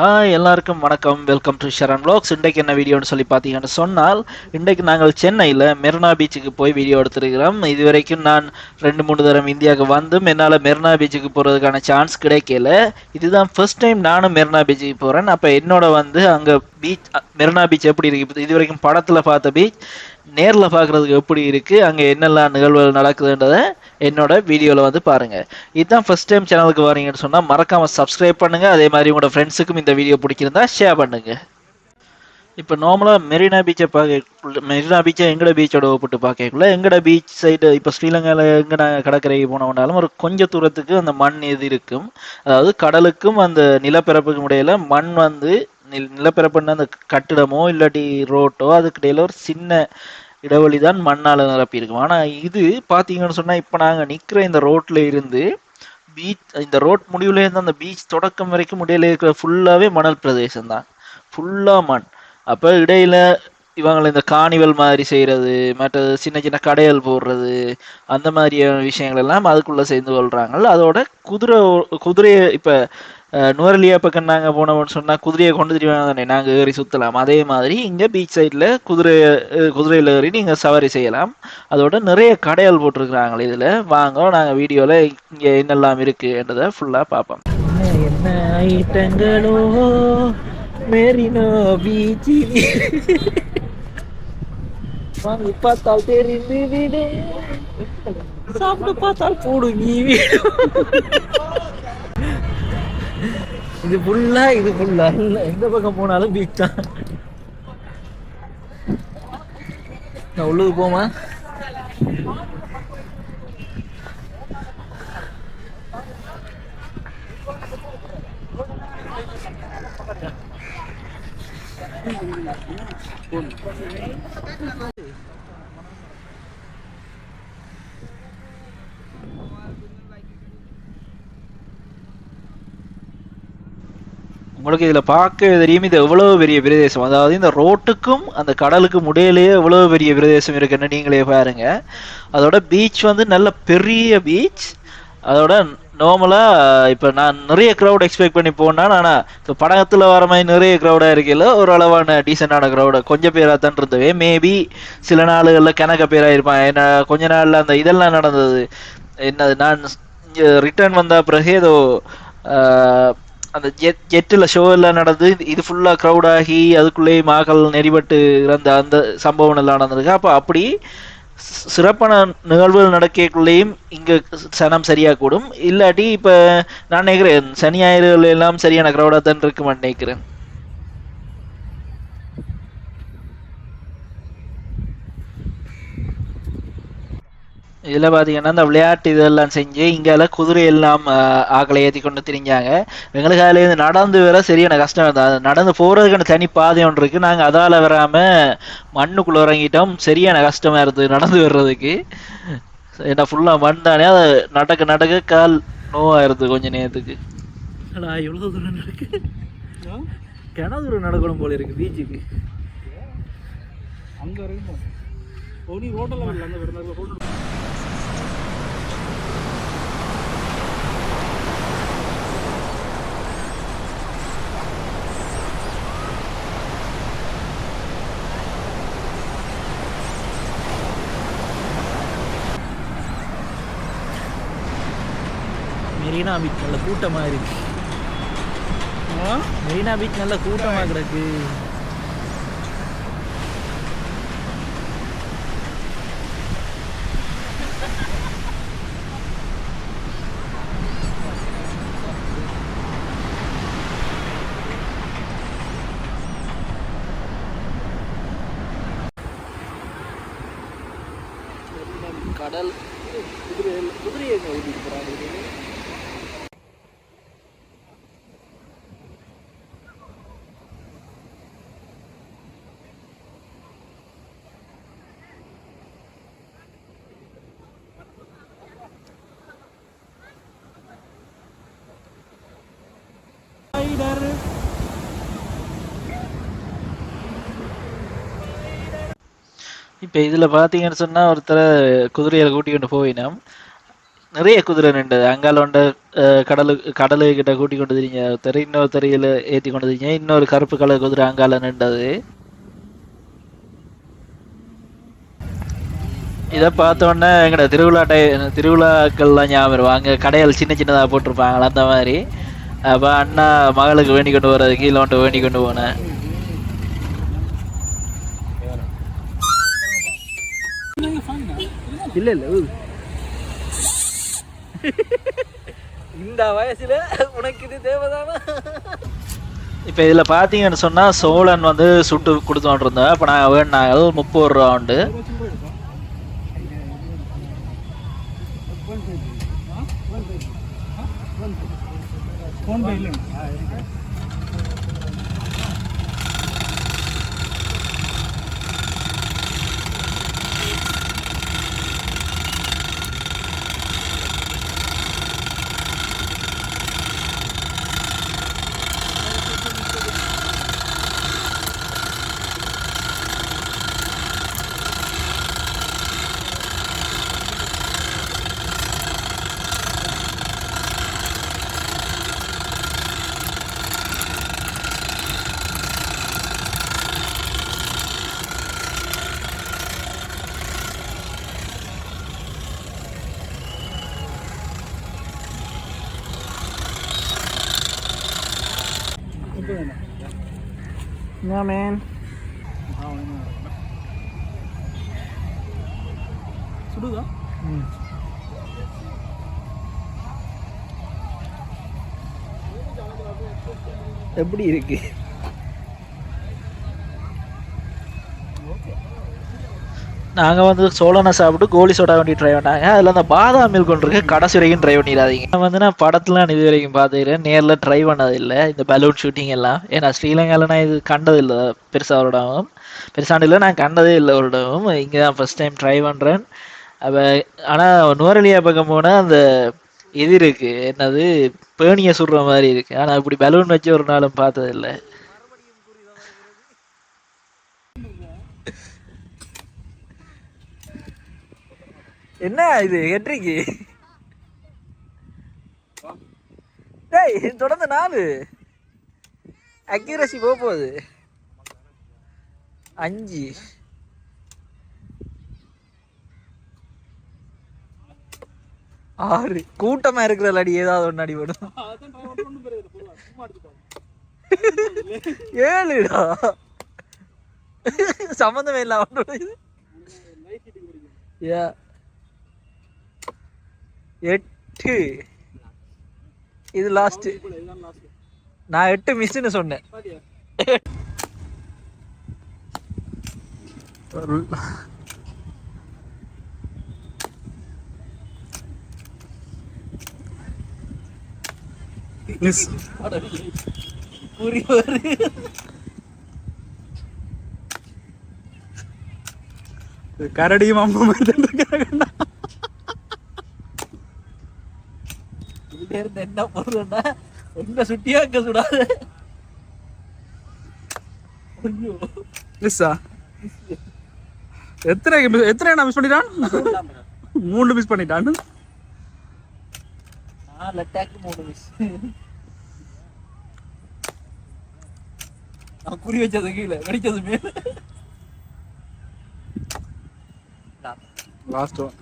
Hi எல்லாருக்கும் வணக்கம். Welcome to Sharan vlogs இன்றைக்கு என்ன வீடியோன்னு சொல்லி பார்த்தீங்கன்னு சொன்னால் இன்றைக்கு நாங்கள் சென்னையில் மெரினா பீச்சுக்கு போய் வீடியோ எடுத்திருக்கிறோம். இது வரைக்கும் நான் ரெண்டு மூணு தரம் இந்தியாவுக்கு வந்தும் என்னால் மெரினா பீச்சுக்கு போகிறதுக்கான சான்ஸ் கிடைக்கல. இதுதான் ஃபர்ஸ்ட் டைம் நானும் மெரினா பீச்சுக்கு போகிறேன் அப்போ என்னோட வந்து அங்கே பீச் மெரினா பீச் எப்படி இருக்குது இது வரைக்கும் படத்தில் பார்த்த பீச் நேரில் பார்க்குறதுக்கு எப்படி இருக்குது அங்கே என்னெல்லாம் நிகழ்வுகள் நடக்குதுன்றதை என்னோட வீடியோவில் வந்து பாருங்கள் இதுதான் ஃபஸ்ட் டைம் சேனலுக்கு வரீங்கன்னு சொன்னால் மறக்காமல் சப்ஸ்கிரைப் பண்ணுங்கள் அதே மாதிரி உங்களோட ஃப்ரெண்ட்ஸுக்கும் இந்த வீடியோ பிடிச்சிருந்தா ஷேர் பண்ணுங்கள் இப்போ நார்மலாக மெரினா பீச்சை பார்க்க மெரினா பீச்சை எங்கட பீச்சோட ஒப்பிட்டு பார்க்கக்குள்ள எங்கட பீச் சைடு இப்போ ஸ்ரீலங்காவில் எங்கே நாங்கள் கடற்கரைக்கு போனோம்னாலும் ஒரு கொஞ்சம் தூரத்துக்கு அந்த மண் இது இருக்கும். அதாவது கடலுக்கும் அந்த நிலப்பரப்புக்கும் இடையில மண் வந்து நில நிலப்பரப்புன்னா அந்த கட்டிடமோ இல்லாட்டி ரோட்டோ அதுக்கிடையில ஒரு சின்ன இடைவெளி தான் மண்ணால் நிரப்பியிருக்கும். ஆனால் இது பார்த்தீங்கன்னு சொன்னால் இப்போ நாங்கள் நிற்கிற இந்த ரோட்டில் இருந்து பீச் இந்த ரோட் முடிவுல இருந்து அந்த பீச் தொடக்கம் வரைக்கும் முடியல இருக்கிற ஃபுல்லாகவே மணல் பிரதேசம் தான் ஃபுல்லாக மண். அப்போ இடையில இவங்களை இந்த காணிவல் மாதிரி செய்கிறது மற்றது சின்ன சின்ன கடைகள் போடுறது அந்த மாதிரியான விஷயங்கள் எல்லாம் அதுக்குள்ளே சேர்ந்து கொள்கிறாங்க அதோட குதிரை குதிரையை இப்போ நுவரலியா பக்கம் நாங்கள் போனோம்னு சொன்னால் குதிரையை கொண்டு தெரியும் தானே? நாங்கள் ஏறி சுற்றலாம் அதே மாதிரி இங்கே பீச் சைடில் குதிரை குதிரையில் ஏறி நீங்கள் சவாரி செய்யலாம். அதோட நிறைய கடைகள் போட்டிருக்கிறாங்களே இதில். வாங்க நாங்கள் வீடியோவில் இங்கே என்னெல்லாம் இருக்குன்றதை ஃபுல்லாக பார்ப்போம். என்ன ஐட்டங்களோ மெரினோ பீச்சில் வாங்கி பார்த்தால் தெரிந்து விடு. சாப்பிட்டு பார்த்தால் போடுங்கி இது ஃபுல்லா இது ஃபுல்லா இல்ல எந்த பக்கம் போனாலும் பீச் தான். நான் உள்ளுக்கு போமா? உங்களுக்கு இதில் பார்க்க தெரியும் இது எவ்வளோ பெரிய பிரதேசம். அதாவது இந்த ரோட்டுக்கும் அந்த கடலுக்கும் இடையிலேயே எவ்வளோ பெரிய பிரதேசம் இருக்குன்னு நீங்களே பாருங்க. அதோட பீச் வந்து நல்ல பெரிய பீச் அதோட நார்மலாக இப்போ நான் நிறைய க்ரௌட் எக்ஸ்பெக்ட் பண்ணி போனேன். ஆனால் இப்போ படத்தில் வர மாதிரி நிறைய க்ரௌடாக இருக்கையில் ஒரு அளவான டீசெண்டான க்ரௌடு கொஞ்சம் பேராக தான் இருந்தவே மேபி சில நாளுகளில் கணக்க பேராக இருப்பான். ஏன்னா கொஞ்ச நாளில் அந்த இதெல்லாம் நடந்தது. என்னது நான் இங்கே ரிட்டர்ன் வந்த பிறகு ஏதோ அந்த ஜெட் ஜெட்டில் ஷோ எல்லாம் நடந்து இது ஃபுல்லாக க்ரௌட் ஆகி அதுக்குள்ளேயே மாக்கள் நெறிபட்டு இறந்த அந்த சம்பவம் எல்லாம் நடந்திருக்கு. அப்போ அப்படி சிறப்பான நிகழ்வுகள் நடக்கக்குள்ளேயும் இங்கே சனம் சரியா கூடும். இல்லாட்டி இப்போ நான் நினைக்கிறேன் சனி ஞாயிறுகள் எல்லாம் சரியான க்ரௌடாக தான் இருக்குமான்னு நினைக்கிறேன். இதில் பார்த்தீங்கன்னா இந்த விளையாட்டு இதெல்லாம் செஞ்சு இங்கால குதிரை எல்லாம் ஆக்களை ஏற்றி கொண்டு திரிஞ்சாங்க. எங்களுக்கு அதில் இருந்து நடந்து வர சரியான கஷ்டம் இருந்தது நடந்து போகிறதுக்கான தனி பாதை ஒன்று இருக்குது நாங்கள் அதால் வராமல் மண்ணுக்குள்ளே இறங்கிட்டோம். சரியான கஷ்டமாக இருந்தது நடந்து வர்றதுக்கு. ஏன்னா ஃபுல்லாக மண் தானே அதை நடக்க நடக்க கால் நோவாக இருந்தது கொஞ்ச நேரத்துக்கு. எவ்வளோ தூரம் நடக்கு கிண தூரம் நடக்கணும் போல இருக்கு பீச்சுக்கு. அங்கே வரைக்கும் ரோட்டில் வரல அந்த ரோட்டில் மெரினா பீச் நல்ல கூட்டமாக இருக்கு. மெரினா பீச் நல்ல கூட்டமாக கிடக்கு. கடல் குதிரை குதிரையை ஓட்டிட்டு போகிறாங்க இப்போ இதில் பார்த்தீங்கன்னு சொன்னால் ஒருத்தரை குதிரையில் கூட்டிக்கொண்டு போயினோம். நிறைய குதிரை நின்றது. அங்கால ஒன்று கடலு கடலு கிட்ட கூட்டி கொண்டு திரிங்க ஒருத்தர் இன்னொரு தெரியல ஏற்றி கொண்டு திரிங்க இன்னொரு கருப்பு கலர் குதிரை அங்கால நின்றது. இதை பார்த்தோன்னே எங்கட திருவிழா டை திருவிழாக்கள்லாம் ஞாபகம் வரும்? அங்கே கடைகள் சின்ன சின்னதாக போட்டிருப்பாங்களா அந்த மாதிரி. அப்போ அண்ணா மகளுக்கு வேண்டி கொண்டு போகிறது கீழே வந்துட்டு வேண்டி கொண்டு போனேன். இல்ல இல்ல இந்த வயசுல உனக்கு இது தேவைதானா? இப்போ இதில் பார்த்தீங்கன்னு சொன்னால் சோழன் வந்து சுட்டு கொடுத்தோன் இருந்தேன். அப்போ நான் வேணாங்க முப்பது ரூபா உண்டு. Yeah, man. சுடுதா எப்படி இருக்கு நாங்கள் வந்து சோளனை சாப்பிட்டு கோலி சோடா வண்டி ட்ரை பண்ணாங்க. அதில் அந்த பாதாம் மில்க் ஒன்று இருக்கு கடைசி வரைக்கும் ட்ரை பண்ணிடாதீங்க. நான் வந்து நான் படத்துலாம் இது வரைக்கும் பார்த்துக்கிறேன் நேரில் ட்ரை பண்ணதில்லை. இந்த பலூன் ஷூட்டிங் எல்லாம். ஏன்னா ஸ்ரீலங்காவில் நான் இது கண்டதில்லை பெருசாக ஒரு இடமும் பெருசாண்டு நான் கண்டதே இல்லை ஒரு இடமும் இங்கே தான் ஃபஸ்ட் டைம் ட்ரை பண்ணுறேன் அப்போ ஆனால் நுவரலியா பக்கம் போனால் அந்த இது இருக்கு. என்னது? பேணியை சுடுற மாதிரி இருக்கு. ஆனால் இப்படி பலூன் வச்சு ஒரு நாளும் பார்த்ததில்லை. என்ன இது ஹெட்ரிக்கு டேய் தொடர்ந்து நாலு. அக்யூரசி போக போகுது. அஞ்சு. ஆறு. கூட்டமா இருக்கிற அடி ஏதாவது ஒன்று அடி ஏழுடா. சம்மந்தமே இல்லை அவனோட ஏ எட்டு இது லாஸ்ட் இதுதான் லாஸ்ட் நான் எட்டு மிஸ்ன்னு சொன்னேன் பாத்தியா மிஸ் புரி வரு கரடியும் அம்மா மாதிரி இங்க இருந்து என்ன பொருள்னா எங்க சுட்டியா அங்க சுடாது. மிஸ்ஸா? எத்தனை எத்தனை நான் மிஸ் பண்ணிட்டான்? மூணு மிஸ் பண்ணிட்டான். நாலு அட்டாக் மூணு மிஸ் நான் குறி வச்சது கீழே வெடிச்சது மேல. Last one